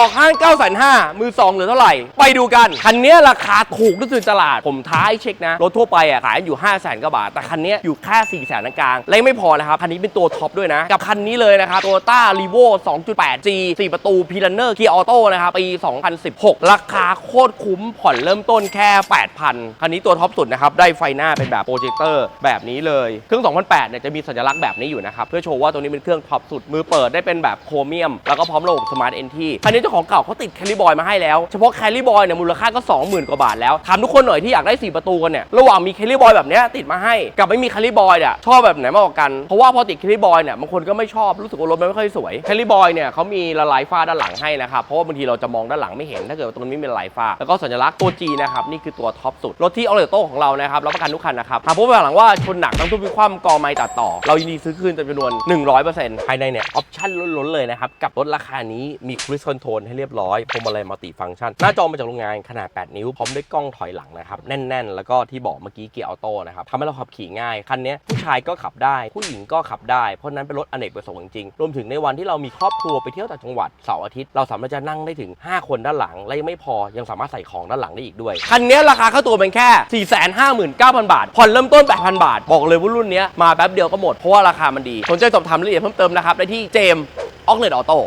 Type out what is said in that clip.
ออก ห้าง9 5 0 0มือ2เหลือเท่าไหร่ ไปดูกัน คันนี้ราคาถูกที่สุดตลาด ผมท้าให้เช็คนะ รถทั่วไปอะขายอยู่5 0 0 0 0 0กว่าบาท แต่คันนี้อยู่แค่4 0 0 0 0 0กลางและยังไม่พอนะครับ คันนี้เป็นตัวท็อปด้วยนะ กับคันนี้เลยนะครับโตโยต้ารีโว่ 2.8G 4 ประตูพีลันเนอร์เกียร์ออโต้นะครับปี 2016 ราคาโคตรคุ้มผ่อนเริ่มต้นแค่ 8,000 คันนี้ตัวท็อปสุดนะครับได้ไฟหน้าเป็นแบบโปรเจคเตอร์แบบนี้เลยเครื่อง2008เนี่ยจะมีสัญลักษณ์แบบนี้อยู่นะครับเพื่อโชว์ว่าตัวนี้เป็นเครื่องท็อปสุดมือเปิดได้เป็นแบบโครเมียม แล้วก็พร้อมระบบสมาร์ทเอนทีคันนี้เจ้าของเก่าเขาติดแคลรี่บอยมาให้แล้ว เฉพาะแคลรี่บอยเนี่ยมูลค่าก็ 20,000 กว่าบาทแล้วถามทุกคนหน่อยที่อยากได้ 4 ประตูกันเนี่ยระหว่างมีแคลรี่บอยแบบเนี้ยติดมาให้กับไม่มีแคลรี่บอยเนี่ยชอบแบบไหนมากกว่ากันเพราะว่าพอติดแคลรี่บอยเนี่ยบางคนก็ไม่ชอบรู้สึกว่ารถมันไม่ค่อยสวยแคลรี่บอยเนี่ยเขามีละลายฝ้าด้านหลังให้นะครับเพราะว่าบางทีเราจะมองด้านหลังไม่เห็นถ้าเกิดว่าตรงนี้ไม่มีละลายฝ้าแล้วก็สัญลักษณ์ตัว G นะครับนี่คือตัวท็อปสุดรถที่ออเลโต้ของเรานะครับรับประกันทุกคันนะครับหากพบหลังว่าชนหนักทั้งทุบมีความกอไม้ตัดต่อ เรายินดีซื้อคืนจำนวน 100%ภายในเนี่ยออปชั่นล้นๆเลยนะครับกับรถราคานี้มีครู i คอนโทรลให้เรียบร้อยพวงมาลัยมัลติฟังก์ชันหน้าจอมาจากโรงงานขนาด 8 นิ้ว พร้อมด้วยกล้องถอยหลังนะครับ แน่น ๆ แล้วก็ที่บอกเมื่อกี้เกียร์ออโต้นะครับทำให้เราขับขี่ง่าย คันนี้ผู้ชายก็ขับได้ ผู้หญิงก็ขับได้ เพราะนั้นเป็นรถอเนกประสงค์จริงๆรวมถึงในวันที่เรามีครอบครัวไปเที่ยวต่างจังหวัดเสาร์อาทิตย์เราสามารถจะนั่งได้ถึง 5 คนด้านหลังและยังไม่พอยังสามารถใส่ของด้านหลังได้อีกด้วยคันนี้ราคาค่าตัวเป็นแค่ 459,000 บาทผ่อนเริ่มต้น 8,000 บาท บอกเลยว่ารุ่นนี้มาแป๊บเดียวก็หมดเพราะว่าราคามันดีสนใจสอบถามรายละเอียดเพิ่มเติมนะครับได้ที่เจมออกเลดออโต้